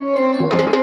Música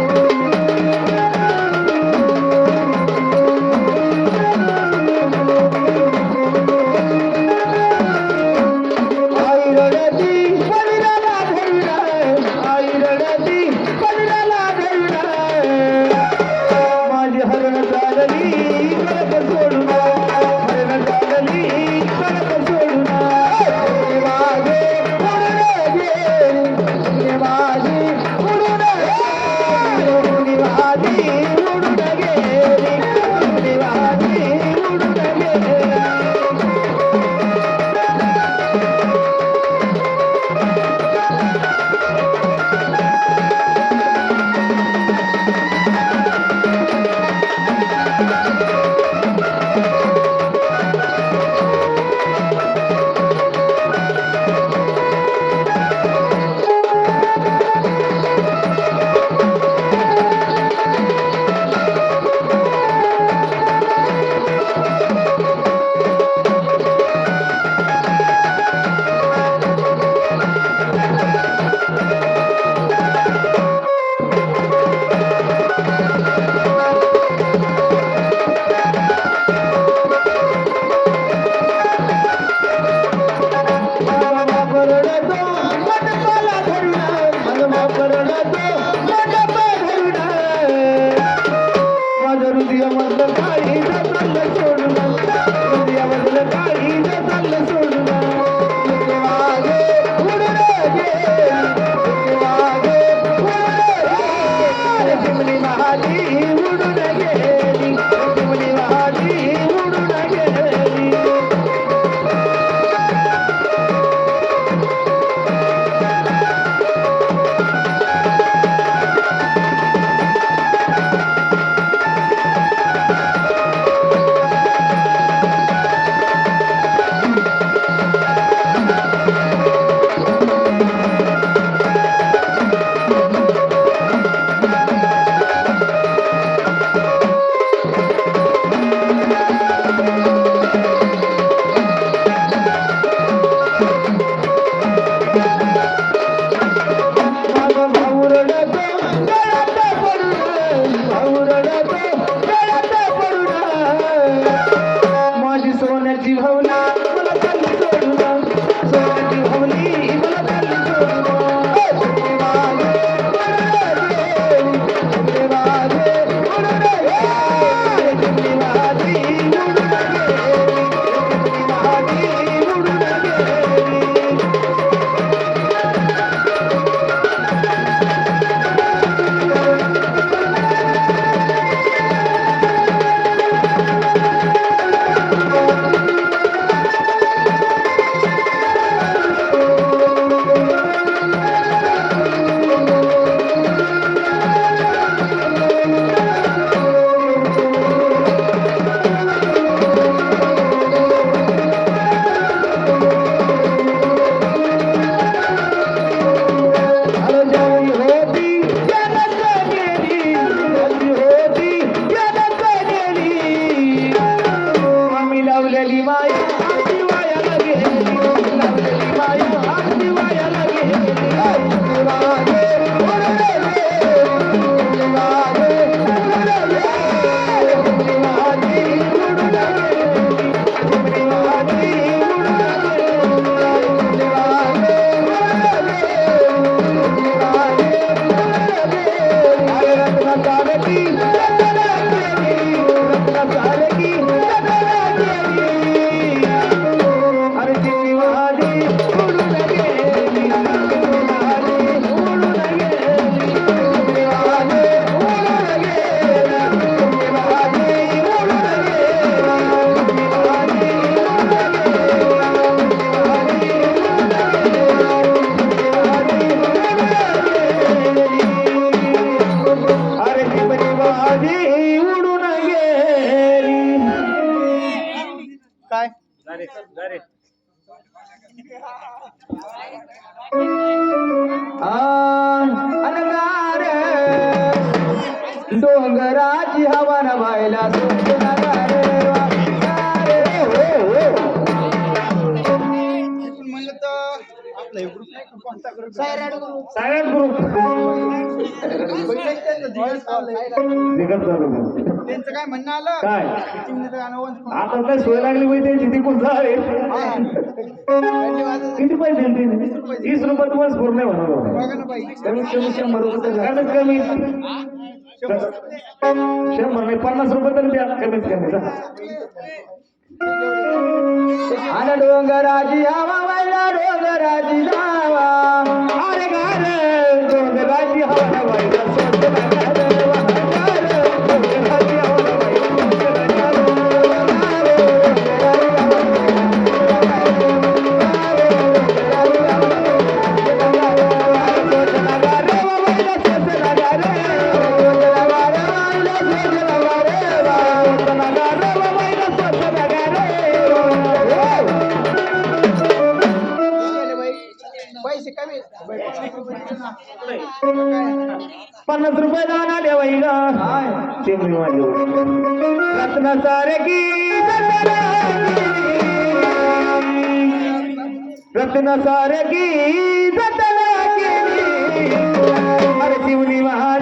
কালিমা डोंगराची हवा न व्हायला ग्रुप ग्रुप त्यांचं काय म्हणणं आलं? काय. आता काय सोय लागली त्यांची ती. किती पैसे दिले तीस रुपये तुम्हाला नाही म्हणत बाई. कमीत कमी शंभर रुपये तर कमीत कमी. शंभर नाही पन्नास रुपये तरी द्या. कमीत कमी. जा. आन डोंगराची पन्नास रुपये दान आले वैला चिमणी माझी रत्न सारखी रत्न सारखी जतला गेली अरे चिमणी माझी